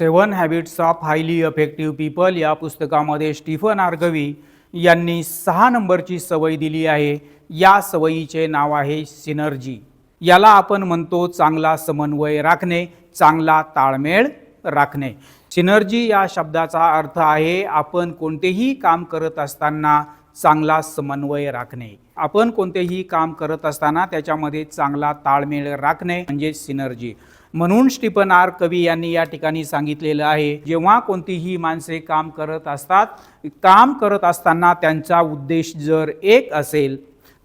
Seven habits of highly effective people या पुस्तकामध्ये Stephen आर्गवी यांनी सहा नंबरची सवय दिली आहे. या सवयीचे नाव आहे सिनर्जी. याला आपण म्हणतो चांगला समन्वय राखणे चांगला ताळमेळ राखणे. सिनर्जी या शब्दाचा अर्थ आहे आपण कोणतेही काम करत असताना चांगला समन्वय राखणे. आपण कोणतेही काम करत असताना त्याच्यामध्ये चांगला ताळमेळ राखणे म्हणजे सिनर्जी म्हणून स्टीफन आर कवी यांनी या ठिकाणी सांगितलेलं आहे जेव्हा कोणतीही माणसे काम करत असतात काम करत असताना त्यांचा उद्देश जर एक असेल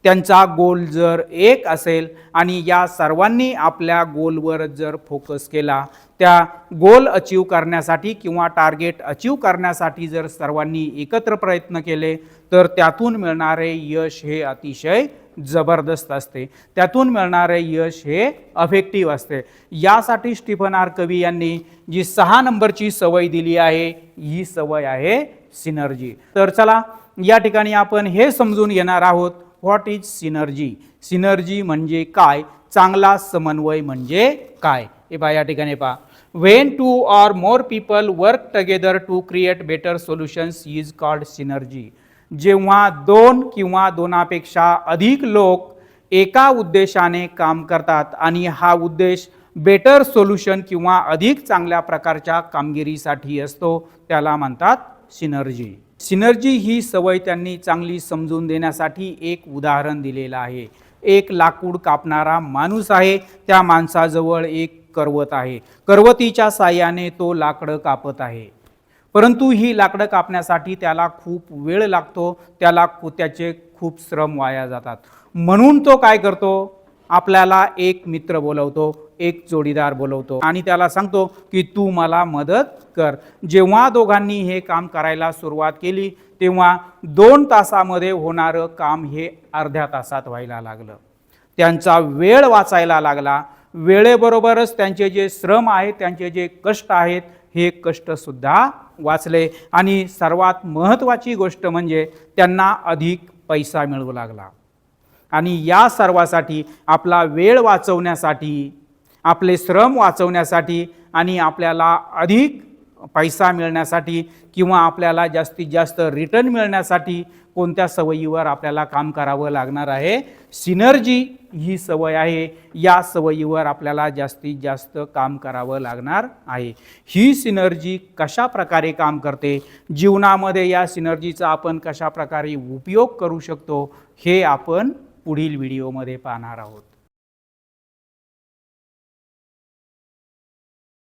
त्यांचा गोल जर एक असेल आणि या सर्वांनी आपल्या गोलवर जर फोकस केला त्या गोल अचीव करण्यासाठी किंवा टार्गेट अचीव करण्यासाठी जर सर्वांनी एकत्र प्रयत्न केले तर त्यातून मिळणारे यश हे अतिशय जबरदस्त असते. त्यातून मिळणारे यश हे अफेक्टिव्ह असते. यासाठी स्टीफन आर कवी यांनी जी सहा नंबरची सवय दिली आहे ही सवय आहे सिनर्जी तर चला या ठिकाणी आपण हे समजून घेणार आहोत. व्हॉट इज सिनर्जी सिनर्जी म्हणजे काय? चांगला समन्वय म्हणजे काय? हे पहा या ठिकाणी पहा. When two or more people work together to create better solutions is called synergy जेव्हा दोन किंवा दोनापेक्षा अधिक लोक एका उद्देशाने काम करतात आणि हा उद्देश बेटर सोल्युशन किंवा अधिक चांगल्या प्रकारच्या कामगिरीसाठी असतो त्याला म्हणतात सिनर्जी सिनर्जी ही सवय त्यांनी चांगली समजून देण्यासाठी एक उदाहरण दिलेलं आहे. एक लाकूड कापणारा माणूस आहे त्या माणसाजवळ एक करवत आहे. करवतीच्या साह्याने तो लाकडं कापत आहे. परंतु ही लाकडं कापण्यासाठी त्याला खूप वेळ लागतो त्याला त्याचे खूप श्रम वाया जातात. म्हणून तो काय करतो? आपल्याला एक मित्र बोलवतो एक जोडीदार बोलवतो. आणि त्याला सांगतो की तू मला मदत कर. जेव्हा दोघांनी हे काम करायला सुरुवात केली तेव्हा दोन तासामध्ये होणारं काम हे अर्ध्या तासात व्हायला लागलं. त्यांचा वेळ वाचायला लागला. वेळेबरोबरच त्यांचे जे श्रम आहेत त्यांचे जे कष्ट आहेत हे कष्टसुद्धा वाचले. आणि सर्वात महत्त्वाची गोष्ट म्हणजे त्यांना अधिक पैसा मिळू लागला. आणि या सर्वासाठी आपला वेळ वाचवण्यासाठी आपले श्रम वाचवण्यासाठी आणि आपल्याला अधिक पैसा मिळण्यासाठी किंवा आपल्याला जास्तीत जास्त रिटर्न मिळण्यासाठी कोणत्या सवयीवर आपल्याला काम करावं लागणार आहे? सिनर्जी ही सवय आहे. या सवयीवर आपल्याला जास्तीत जास्त काम करावं लागणार आहे. ही सिनर्जी कशा प्रकारे काम करते? जीवनामध्ये या सिनर्जीचा आपण कशा प्रकारे उपयोग करू शकतो? हे आपण पुढील व्हिडिओमध्ये पाहणार आहोत.